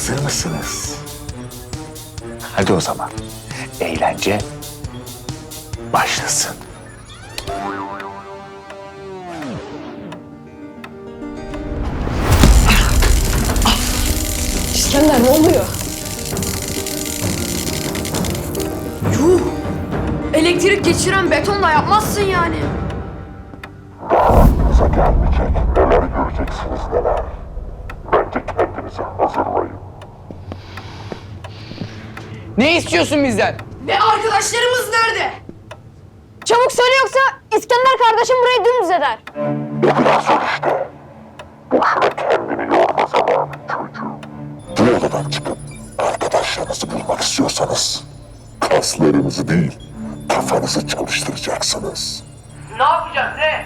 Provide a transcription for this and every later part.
Hazır mısınız? Hadi o zaman. Eğlence başlasın. İskender ne oluyor? Yuh! Elektrik geçiren betonla yapmazsın yani. Aklınıza gelmeyecek neler göreceksiniz neler. Bence kendinizi hazırlayın. Ne istiyorsun bizden? Ve arkadaşlarımız nerede? Çabuk söyle yoksa İskender kardeşim burayı dümdüz eder. O biraz zor işte. Boşuna kendini yorma zamanı çocuğum. Bu odadan çıkıp arkadaşlarınızı bulmak istiyorsanız kaslarınızı değil kafanızı çalıştıracaksınız. Ne yapacağız ne?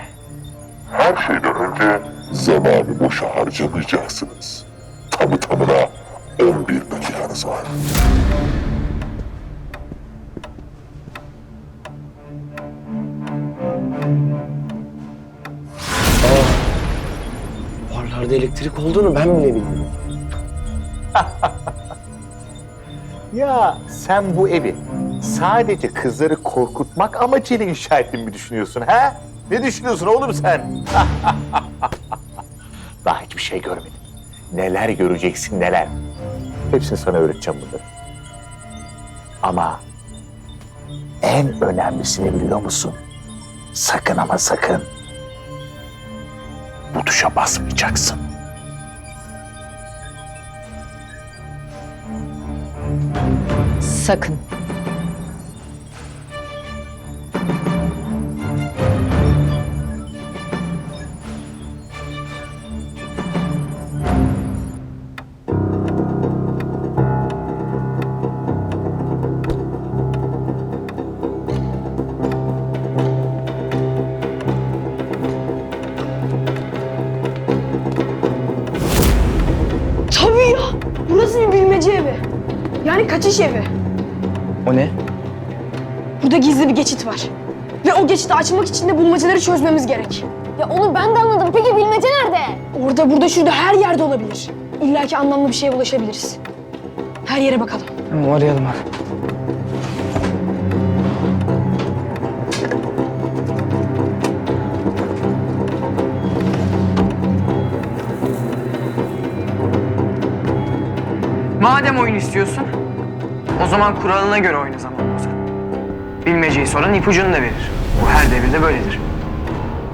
Her şeyden önce zamanı boşa harcamayacaksınız. Tamı tamına 11 dakikanız var. Barlarda elektrik olduğunu ben bile bilmiyorum. Ya sen bu evi sadece kızları korkutmak amacıyla inşa ettiğini mi düşünüyorsun ha? Ne düşünüyorsun oğlum sen? Daha hiçbir şey görmedim. Neler göreceksin neler. Hepsini sana öğreteceğim bunları. Ama en önemlisini biliyor musun? Sakın ama sakın bu tuşa basmayacaksın. Sakın. Burası bir bilmece evi. Yani kaçış evi. O ne? Burada gizli bir geçit var. Ve o geçiti açmak için de bulmacaları çözmemiz gerek. Ya onu ben de anladım. Peki bilmece nerede? Orada, burada, şurada her yerde olabilir. İlla ki anlamlı bir şeye ulaşabiliriz. Her yere bakalım. Tamam arayalım hadi. Madem oyun istiyorsun, o zaman kuralına göre oyna zaman Ozan. Bilmeceyi soran ipucunu da verir. Bu her devirde böyledir.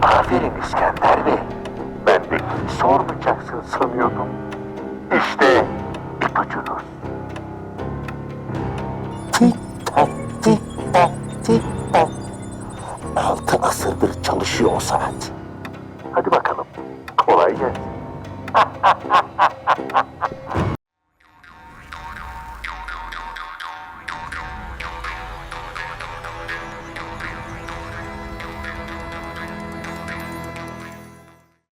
Aferin İskender Bey. Ben de sormayacaksın sanıyordum. İşte ipucunuz. Tik tak tik tak tik tak. Altı asırdır çalışıyor o saat. Hadi bakalım. Kolay gelsin.